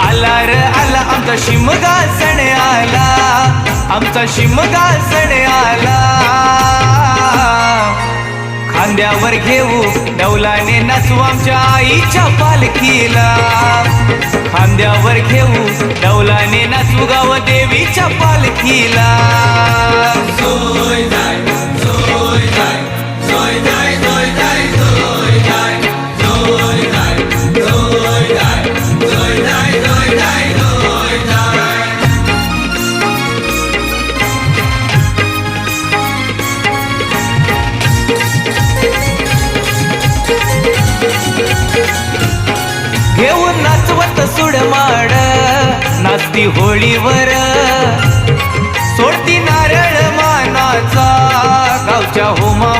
आला र आला आमचा शिमगा सण आला. आमचा शिमगा सण आला. खांद्यावर घेऊ डौलाने नाचू आमच्या आईच्या पालखीला. खांद्यावर घेऊ डौलाने नाचू गाव देवीच्या पालखीला. घेऊन नाचवत सुडमाड नाचती होळीवर. सोडती नारळ मानाचा. गावच्या होमा